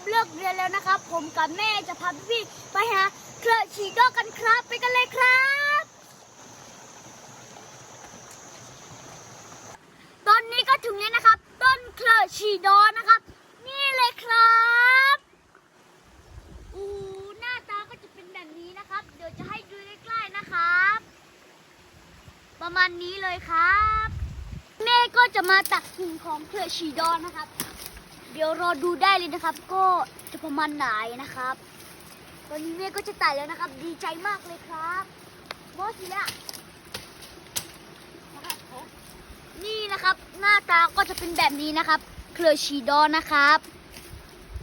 นะครับเลิกเรียนแล้วนะครับ ผมกับแม่จะพาพี่ๆไปหาเครือชีโดกันครับ ไปกันเลยครับ ตอนนี้ก็ถึงแล้วนะครับ ต้นเครือชีโดนะครับ นี่เลยครับอู้หน้าตาก็จะเป็นแบบนี้นะครับ เดี๋ยวจะให้ดูใกล้ๆนะครับ ประมาณนี้เลยครับ แม่ก็จะมาตักกิ่งของเครือชีดอนนะครับ เดี๋ยวรอดูได้เลยนะครับ ก็จะประมาณไหนนะครับ ตอนนี้แม่ก็จะไต่แล้วนะครับ ดีใจมากเลยครับบอสสิละนี่นะครับ หน้าตาก็จะเป็นแบบนี้นะครับ เครือชีดอนนะครับ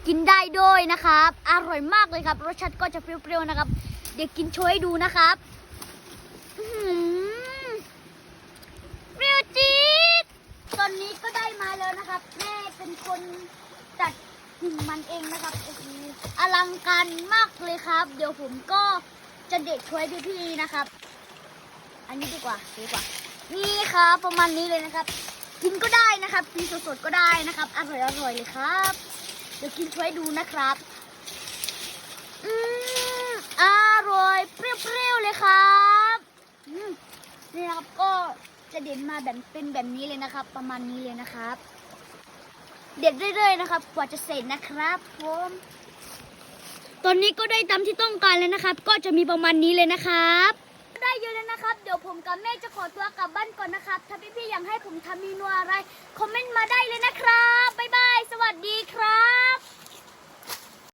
กินได้ด้วยนะครับ อร่อยมากเลยครับ รสชาติก็จะเปรี้ยวๆนะครับ เดี๋ยวกินโชว์ให้ดูนะครับอื้อหือเปรี้ยวจี๊ดตอนนี้ก็ได้มาแล้วนะครับ แม่ เป็นคนตัดกิ่งมันเองนะครับโอ้โหอลังการมากเลยครับ เดี๋ยวผมก็จะเด็ดช่วยพี่ๆนะครับ อันนี้ดีกว่าดีกว่า นี่ครับประมาณนี้เลยนะครับ กินก็ได้นะครับกินสดๆก็ได้นะครับอร่อยๆเลยครับ เดี๋ยวกินช่วยดูนะครับอืมอร่อยเปรี้ยวๆเลยครับนี่นะครับก็จะเด็ดมาแบบเป็นแบบนี้เลยนะครับ ประมาณนี้เลยนะครับ เด็ดเรื่อยๆนะครับ กว่าจะเสร็จนะครับผมตอนนี้ก็ได้ตามที่ต้องการแล้วนะครับ ก็จะมีประมาณนี้เลยนะครับ ได้เยอะแล้วนะครับ เดี๋ยวผมกับแม่จะขอตัวกลับบ้านก่อนนะครับ ถ้าพี่ๆอยากให้ผมทำเมนูอะไร คอมเมนต์มาได้เลยนะครับบ๊ายบายสวัสดีครับ